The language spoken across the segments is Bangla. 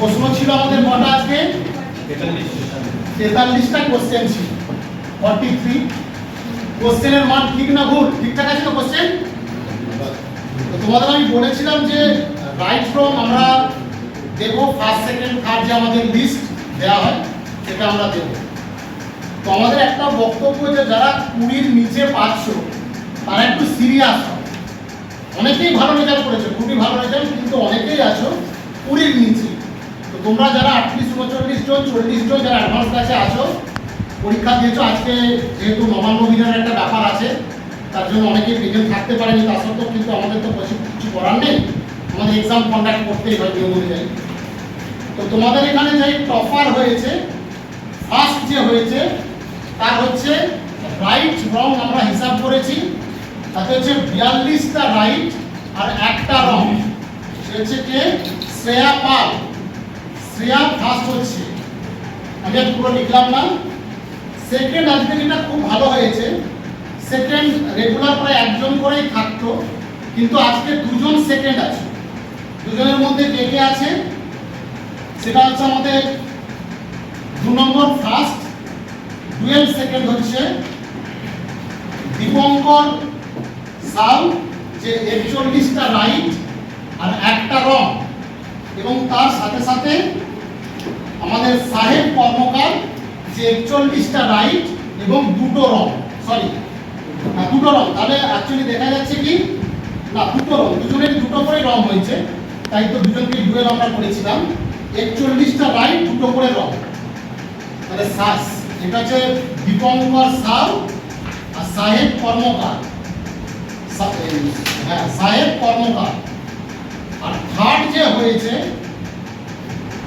প্রশ্ন ছিল আমাদের কটা আজকে? তেতাল্লিশটা কোশ্চেন ছিল। ফর্টি থ্রি কোশ্চেনের মান ঠিক না ভুল? ঠিকঠাক আছে তো কোশ্চেন তো তোমাদের আমি বলেছিলাম যে রাইট ফ্রম আমরা দেব ফার্স্ট সেকেন্ড থার্ড যে আমাদের লিস্ট দেওয়া হয়, সেটা আমরা দেব। তো আমাদের একটা বক্তব্য যে যারা কুড়ির নিচে পাচ্ছ তারা একটু সিরিয়াস হয় অনেকেই ভালো রেজাল্ট করেছে, খুবই ভালো রেজাল্ট কিন্তু অনেকেই আছো কুড়ির নিচে। তোমরা যারা আটত্রিশ উনচল্লিশ জন চল্লিশ জন যারা অ্যাডভান্স ক্লাসে আছো, পরীক্ষা দিয়েছ, আজকে যেহেতু নবান্ন অভিযানের একটা ব্যাপার আছে, তার জন্য অনেকেই প্রেজেন্ট থাকতে পারেনি, তা সত্ত্বেও কিন্তু আমাদের তো কিছু করার নেই। আমাদের এক্সাম কন্ডাক্ট করতেই হয় নিয়ম অনুযায়ী। তো তোমাদের এখানে যে টপার হয়েছে ফার্স্ট যে হয়েছে, তার হচ্ছে রাইট রং আমরা হিসাব করেছি। তাতে হচ্ছে বিয়াল্লিশটা রাইট আর একটা রং সে হচ্ছে কে? শ্রেয়া পাল। শ্রেয়া ফার্স্ট হচ্ছে। আমি আর পুরো লিখলাম না। সেকেন্ড আজকে যেটা খুব ভালো হয়েছে। সেকেন্ড রেগুলার প্রায় একজন করেই থাকতো, কিন্তু আজকে দুজন সেকেন্ড আছে। দুজনের মধ্যে কে কে আছে? সেটা হচ্ছে আমাদের দু নম্বর ফার্স্ট ডুয়েল সেকেন্ড হচ্ছে দীপঙ্কর সাউ, যে একচল্লিশটা রাইট আর একটা রং এবং তার সাথে সাথে আমাদের সাহেব কর্মকার যে একচল্লিশটা রাইট এবং দুটো রং সরি না দুটো রং। তাহলে অ্যাকচুয়ালি দেখা যাচ্ছে কি, না, দুটো রং দুজনের দুটো করে রং হয়েছে, তাই তো দুজনকে ডুয়েল আমরা করেছিলাম। একচল্লিশটা রাইট দুটো করে রং। তাহলে সাস, এটা হচ্ছে দীপঙ্কর সাউ আর সাহেব কর্মকার। হ্যাঁ সাহেব কর্মকার। আর থার্ড যে হয়েছে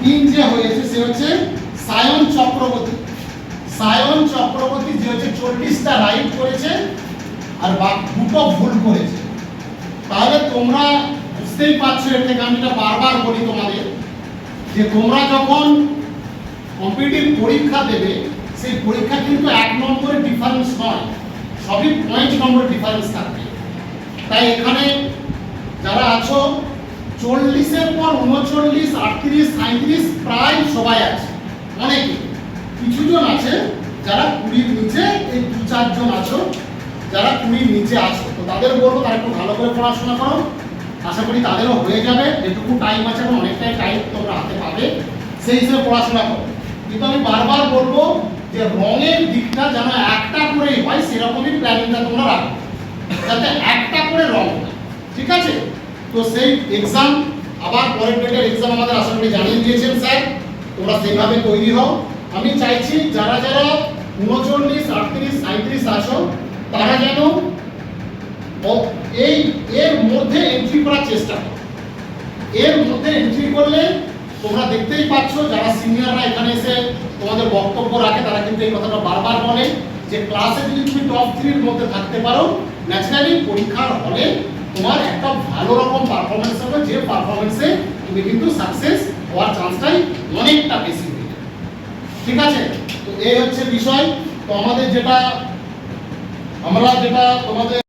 তিন যে হয়েছে, সে হচ্ছে সায়ন চক্রবর্তী। সায়ন চক্রবর্তী যে হচ্ছে চল্লিশটা রাইট করেছে আর দুটো ভুল করেছে। তাহলে তোমরা বুঝতেই পারছ এর থেকে, আমি এটা বারবার বলি তোমাদের, যে তোমরা যখন কম্পিটিভ পরীক্ষা দেবে, সেই পরীক্ষা কিন্তু এক নম্বরের ডিফারেন্স নয়, সবই পয়েন্ট নম্বরের ডিফারেন্স থাকবে। তাই এখানে যারা আছো চল্লিশের পর উনচল্লিশ, আটত্রিশ সাঁত্রিশ প্রায় সবাই আছে। অনেকে। কিছুজন আছে যারা কুড়ির নিচে, এই দু চারজন আছো, যারা কুড়ির নিচে আছো। তো তাদের বলব, তারা একটু ভালো করে পড়াশোনা করো। আশা করি তাদেরও হয়ে যাবে। যেটুকু টাইম আছে এবং অনেকটাই টাইম তোমরা হাতে পাবে। সেই হিসেবে পড়াশোনা করো। কিন্তু আমি বারবার বলব যে রঙের দিকটা যেন একটা করেই হয়, সেরকমই প্ল্যানিংটা তোমরা রাখো। যাতে একটা করে রং ঠিক আছে? তো সেই এক্সাম আবার পরের ডেটের এক্সাম আমাদের আশা করি জানিয়ে দিয়েছেন স্যার, তোমরা সেইভাবে তৈরি হও। আমি চাইছি যারা যারা উনচল্লিশ, আটত্রিশ সাঁত্রিশ আসো, তারা যেন এই, এর মধ্যে এন্ট্রি করার চেষ্টা করো। এর মধ্যে এন্ট্রি করলে তোমরা দেখতেই পাচ্ছ যারা সিনিয়ররা এখানে এসে তোমাদের বক্তব্য রাখে, তারা কিন্তু এই কথাটা বারবার বলে যে ক্লাসে যদি তুমি টপ থ্রির মধ্যে থাকতে পারো ন্যাচারালি পরীক্ষার হলে তোমার একটা ভালো রকম পারফরমেন্স হবে, যে পারফরমেন্সে তুমি কিন্তু সাকসেস হওয়ার চান্সটাই অনেকটা বেশি ঠিক আছে? তো এই হচ্ছে বিষয়। তো আমাদের যেটা, আমরা যেটা তোমাদের